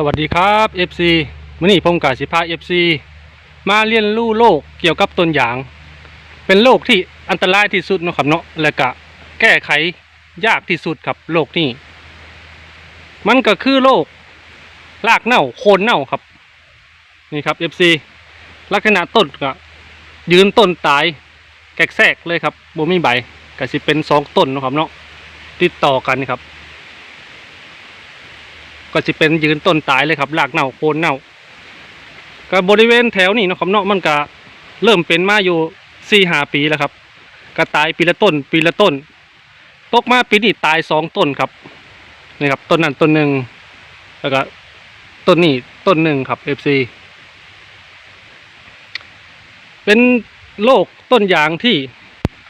สวัสดีครับ FC มื่อนี้ผมกาสิพา FC มาเรียนรู้โลกเกี่ยวกับต้นยาง เป็นโรคที่อันตรายที่สุดนะครับเนาะและก็แก้ไขยากที่สุดครับโรคนี้ มันก็คือโรครากเน่าโคนเน่าครับ นี่ครับ FC ลักษณะต้นก็ยืนต้นตายแกกแทรกเลยครับบ่มีใบก็สิเป็นสองต้นนะครับเนาะติดต่อกันครับ ก็จะเป็นยืนต้นตายเลยครับรากเน่าโคนเน่าก็บริเวณแถวนี้นะครับเนาะมันก็เริ่มเป็นมาอยู่สี่หาปีแล้วครับก็ตายปีละต้น ปีละต้น ตกมาปีนี้ตายสองต้นครับนี่ครับต้นนั้นต้นหนึ่งแล้วก็ต้นนี้ต้นหนึ่งครับ FC เป็นโรคต้นยางที่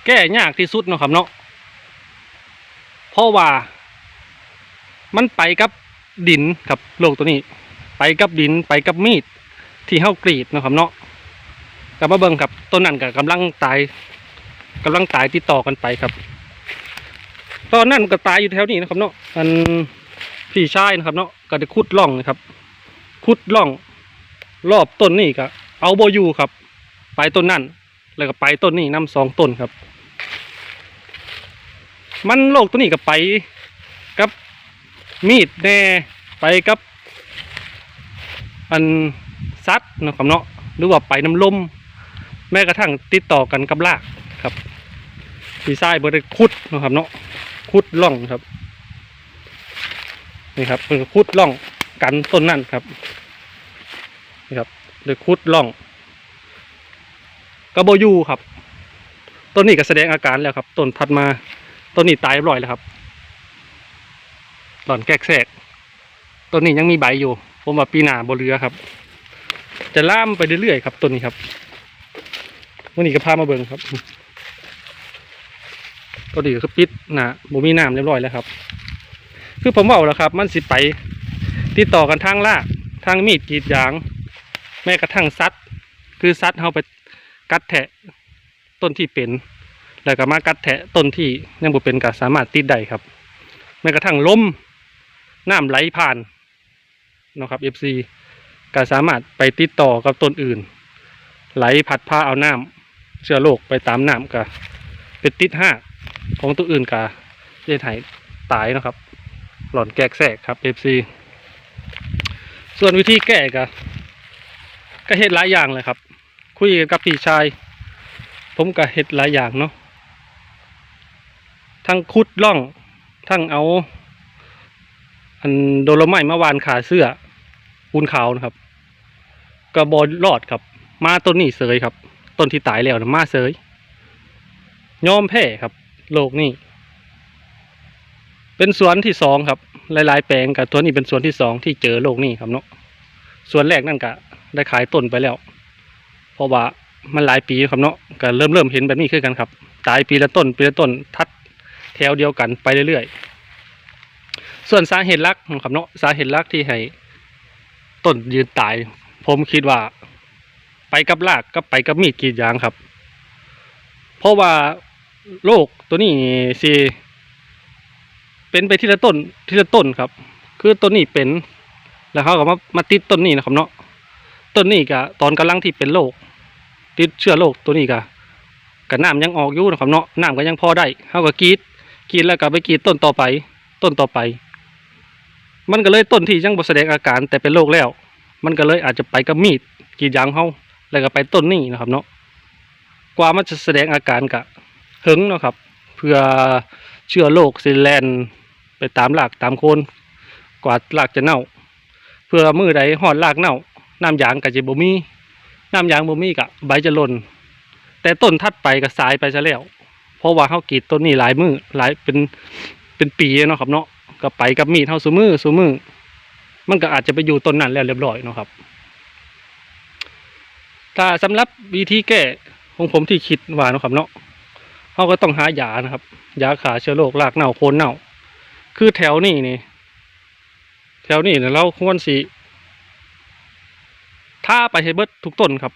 แก้ยากที่สุดเนาะครับเนาะเพราะว่ามันไปกับ ดินครับโรคตัวนี้ ไปกับดินไปกับมีดที่เฮ้ากรีดนะครับเนาะกลับมาเบิ่งครับต้นนั้นก็กำลังตายกำลังตายติดต่อกันไปครับ ตอนนั้นก็ตายอยู่แถวนี้นะครับเนาะอันพี่ชายนะครับ เนาะก็ได้ขุดร่องนะครับขุดร่อง รอบต้นนี่ก็เอาโบยูครับ ไปต้นนั่นแล้วก็ไปต้นนี้นํสองต้นครับ มันโรคตัวนี้ก็ไปกับมีดแน่ ไปกับ อันซัดเนาะครับเนาะหรือว่าไปน้ำลม แม้กระทั่งติดต่อกันกับลากครับพี่ชายบริคุดเนาะครับเนาะคุดล่องครับนี่ครับเพิ่นก็คุดล่องกันต้นนั่นครับนี่ครับเลยคุดล่องกระโบยูครับต้นนี้ก็แสดงอาการแล้วครับต้นถัดมาต้นนี้ตายเรียบร้อยแล้วครับหล่อนแกกแทรก ต้นนี้ยังมีใบอยู่ ผมว่าปีหน้าบเรือครับ จะล่ามไปเรื่อยๆครับต้นนี้ครับวันนี้ก็พามาเบิ่งครับต้นนี้ก็ปิดหนะบ่มีน้ำเรียบร้อยแล้วครับ คือผมบอกแล้วครับ มันสิไปติดต่อกันทางลากทางมีดกรีดยาง แม้กระทั่งซัดคือซัดเอาไปกัดแทะต้นที่เป็น แล้วก็มากัดแทะต้นที่ยังบ่เป็นก็สามารถติดได้ครับ แม้กระทั่งล้มน้ำไหลผ่าน นะครับ FC ก็สามารถไปติดต่อกับต้นอื่น ไหลผัดพาเอาน้ำเชื้อโรคไปตามน้ำก็เป็นติดห้าของตัวอื่นก็จะหายตายนะครับ หล่อนแกกแทรกครับ FC ส่วนวิธีแก้ก็ก็เฮ็ดหลายอย่างเลยครับ คุยกับพี่ชาย ผมก็เฮ็ดหลายอย่างเนาะทั้งคุดล่องทั้งเอา อันโดโลไม้มาวานขาเสื้อ ปูนขาวนะครับกระบอรอดครับ มาต้นนี้เสยครับ ต้นที่ตายแล้วนะมาเสยยอมแพ้ครับ โลกนี้ เป็นสวนที่สองครับ หลายๆ แปลงกับตัวนี้เป็นสวนที่สองที่เจอโลกนี้ครับเนาะสวนแรกนั่นก็ได้ขายต้นไปแล้ว เพราะว่ามันหลายปีครับเนาะก็เริ่มเริ่มเห็นแบบนี้ขึ้นกันครับ ตายปีละต้นปีละต้นทัดแถวเดียวกันไปเรื่อยๆ ส่วนสาเหตุลักครับเนาะสาเหตุลักที่ให้ ต้นยืนตาย ผมคิดว่า ไปกับรากก็ไปกับมีดกรีดยางครับ เพราะว่าโรคตัวนี้สิเป็นไปทีละต้นทีละต้นครับ คือต้นนี้เป็น แล้วเขาก็มามาติดต้นนี้นะครับเนาะต้นนี้ก็ตอนกำลังที่เป็นโรคติดเชื้อโรคตัวนี้ก็กับน้ำยังออกอยู่นะครับเนาะน้ำก็ยังพอได้เขาก็กรีดกรีดแล้วก็ไปกรีดต้นต่อไป ต้นต่อไป มันก็เลยต้นที่ยังบ่แสดงอาการแต่เป็นโรคแล้ว มันก็เลยอาจจะไปกับมีดกรีดยางเขาแล้วก็ไปต้นนี้นะครับเนาะกว่ามันจะแสดงอาการกะหึงเนาะครับ เพื่อเชื้อโรคซิแลนไปตามหลากตามโคนกว่าหลากจะเน่า เพื่อมือใดหอดหลากเน่าน้ำยางก็จะบ่มีน้ำยางบ่มีกะใบจะหล่นแต่ต้นทัดไปก็สายไปซะแล้ว เพราะว่าเขากรีดต้นนี้หลายมือหลายเป็น เป็นปีเนาะครับเนาะก็ไปกับมีดเท่าสูมือสูมือมันก็อาจจะไปอยู่ต้นนั้นแล้วเรียบร้อยเนาะครับ ถ้าสำหรับวิธีแก้ของผมที่คิดว่าเนาะครับเนาะเขาก็ต้องหายานะครับยาขาเชื้อโรครากเน่าโคนเน่า คือแถวนี้นี่ แถวนี้เนี่ยเราควรสิท่าไปให้เบิดทุกต้นครับ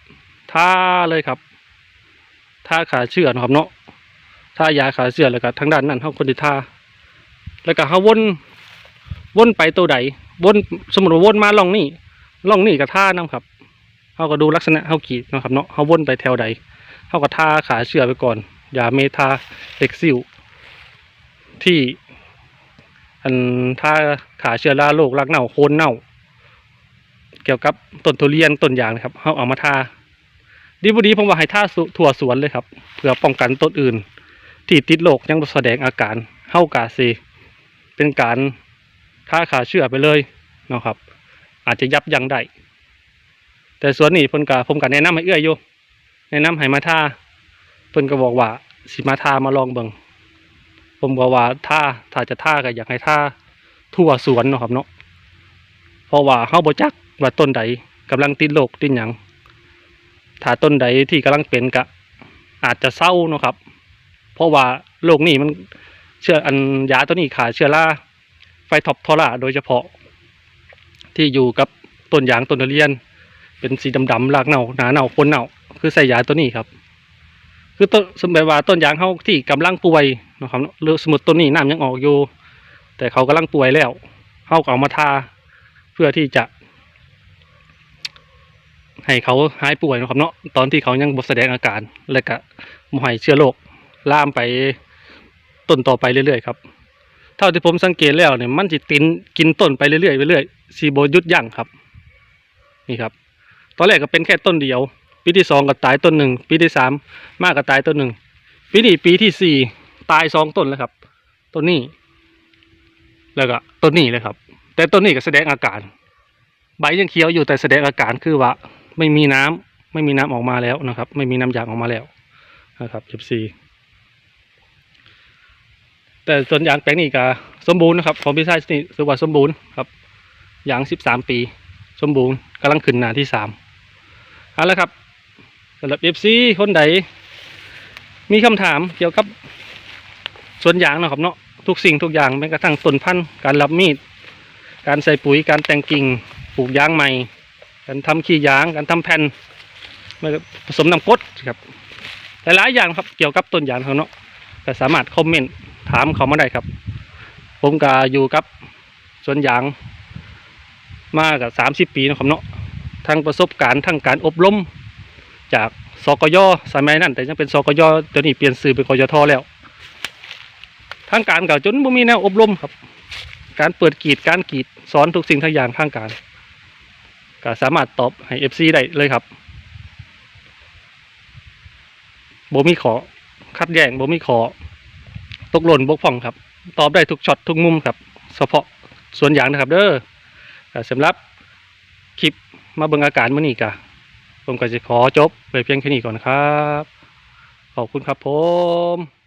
ท่าเลยครับท่าขาเชื้อเนาะครับเนาะท่ายาขาเชื้อแล้วก็ทางด้านนั้นเขาคนที่ท่า แล้วก็เขาวนวนไปตัวใดวนสมมติว่าวนมาล่องนี่ล่องนี่กับท่านํครับเขาก็ดูลักษณะเขากรีดนะครับเนาะเขาวนไปแถวใดเขาก็ท่าขาเชือไปก่อน อย่าเมทาเอ็กซิลที่อันท่าขาเชื้อราโรครักเน่าโคนเน่า เกี่ยวกับต้นทุเรียนต้นยางนะครับเขาเอามาทาดีบุดีผมว่าให้ท่าสุถั่วสวนเลยครับเพื่อป้องกันต้นอื่น ที่ติดโรคยังแสดงอาการเฮากาเซ เป็นการท่าขาเชื้อไปเลยเนาะครับ อาจจะยับยั้งได้แต่ส่วนนี้เพิ่นกาผมก็แนะนำให้เอื้อยอยู่แนะนำให้มาท่าเพิ่นก็บอกว่าสิมาท่ามาลองเบิ่งผมก็ว่าท่าถ้าจะท่าก็อยากให้ท่าทั่วสวนเนาะครับเนาะเพราะว่าเฮาบ่จักว่าต้นใดกำลังติดโรคติดหยังถ้าต้นใดที่กำลังเป็นก็อาจจะเศร้าเนาะครับ เพราะว่าโรคนี้มัน เชื้ออันยาตัวนี้ขาเชื้อราไฟท็อปทอร่าโดยเฉพาะ ที่อยู่กับต้นยางต้นทุเรียน เป็นสีดำๆรากเน่าหนาเน่าคนเน่าคือใส่ยาตัวนี้ครับ คือต้นสมมติว่าต้นยางเขาที่กำลังป่วยนะครับเนาะหรือสมมติต้นนี้น้ำยังออกอยู่แต่เขากำลังป่วยแล้วเขาก็เอามาทาเพื่อที่จะให้เขาหายป่วยนะครับเนาะตอนที่เขายังบ่แสดงอาการ และก็บ่ให้เชื้อโรคล่ามไป ต้นต่อไปเรื่อยๆครับเท่าที่ผมสังเกตแล้วเนี่ยมันจะตินกินต้นไปเรื่อยๆไปเรื่อยสีโบยุดยั้งครับ นี่ครับ ตอนแรกก็เป็นแค่ต้นเดียว ปีที่สองก็ตายต้นหนึ่งปีที่สามมากก็ตายต้นหนึ่งปีนี้ปีที่สี่ตายสองต้นแล้วครับต้นนี้ แล้วก็ต้นนี้เลยครับ แต่ต้นนี้ก็แสดงอาการ ใบยังเขียวอยู่แต่แสดงอาการคือว่า ไม่มีน้ำไม่มีน้ำออกมาแล้วนะครับ ไม่มีน้ำยางออกมาแล้วนะครับสิบสี่ แต่ส่วนยางแปลงนี้ก็สมบูรณ์นะครับของพี่ชายนี่ถือว่าสมบูรณ์ครับยางสิบสามปี สมบูรณ์กำลังขึ้นหนาที่สามเอาละครับสำหรับเอฟซีคนใดมีคำถามเกี่ยวกับสวนยางนะครับเนาะทุกสิ่งทุกอย่างแม้กระทั่งต้นพันธุ์การรับมีด การใส่ปุ๋ยการแต่งกิ่งปลูกยางใหม่ การทำขี้ยางการทำแผ่นผสมน้ำกดครับหลายๆอย่างครับเกี่ยวกับต้นยางเขาเนาะก็สามารถคอมเมนต์ ถามเขามาได้ครับ ผมก็อยู่กับสวนยางมากับสามสิบปีนะครับเนาะทั้งประสบการณ์ทั้งการอบรมจากสกยสมัยนั้น แต่ยังเป็นสกยเดี๋ยวนี้เปลี่ยนสื่อเป็นกยทแล้วทั้งการเก่าจนบ่มีแนวอบรมครับ การเปิดกรีดการกรีดสอนทุกสิ่งทุกอย่างข้างการก็สามารถตอบให้เอฟซีได้เลยครับบ่มีขอคัดแย้งบ่มีขอ ตกหล่นบกฟ่องครับ ตอบได้ทุกช็อตทุกมุมครับเฉพาะส่วนอย่างนะครับ เด้อสำหรับคลิปมาเบิ่งอาการมื้อนี้กะผมก็จะขอจบไปเพียงแค่นี้ก่อนครับ ขอบคุณครับผม